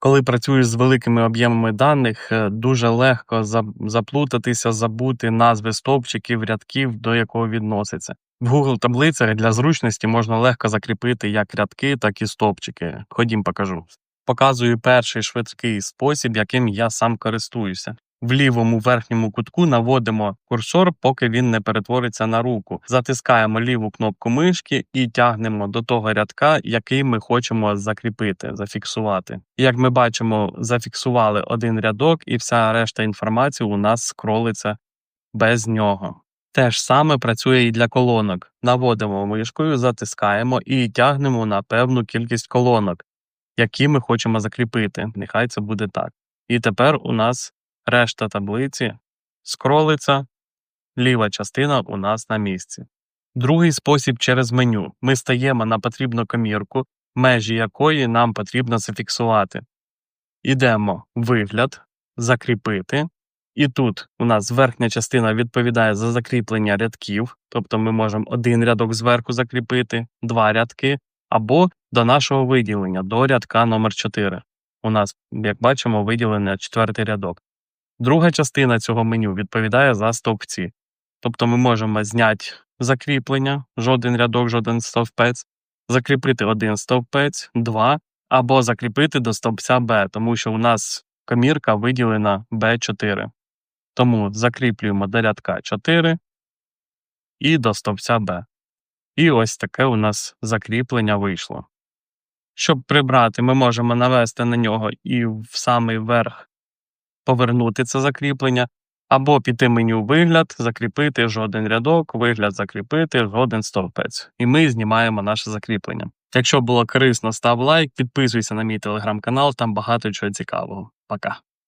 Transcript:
Коли працюєш з великими об'ємами даних, е, дуже легко за- заплутатися, забути назви стовпчиків, рядків, до якого відноситься. В Google таблицях для зручності можна легко закріпити як рядки, так і стовпчики. Ходім, покажу. Показую перший швидкий спосіб, яким я сам користуюся. В лівому верхньому кутку наводимо курсор, поки він не перетвориться на руку. Затискаємо ліву кнопку мишки і тягнемо до того рядка, який ми хочемо закріпити, зафіксувати. Як ми бачимо, зафіксували один рядок, і вся решта інформації у нас скролиться без нього. Те ж саме працює і для колонок. Наводимо мишкою, затискаємо і тягнемо на певну кількість колонок, які ми хочемо закріпити. Нехай це буде так. І тепер у нас решта таблиці скролиться, ліва частина у нас на місці. Другий спосіб через меню. Ми стаємо на потрібну комірку, межі якої нам потрібно зафіксувати. Ідемо вигляд, закріпити. І тут у нас верхня частина відповідає за закріплення рядків, тобто ми можемо один рядок зверху закріпити, два рядки, або до нашого виділення, до рядка номер 4 У нас, як бачимо, виділений четвертий рядок. Друга частина цього меню відповідає за стовпці. Тобто ми можемо зняти закріплення, жоден рядок, жоден стовпець, закріпити один стовпець, два, або закріпити до стовпця Б, тому що у нас комірка виділена Б4. Тому закріплюємо до рядка 4 і до стовпця Б. І ось таке у нас закріплення вийшло. Щоб прибрати, ми можемо навести на нього і в самий верх повернути це закріплення, або піти меню вигляд, закріпити жоден рядок, вигляд закріпити, жоден стовпець. І ми знімаємо наше закріплення. Якщо було корисно, став лайк, підписуйся на мій телеграм-канал, там багато чого цікавого. Пока.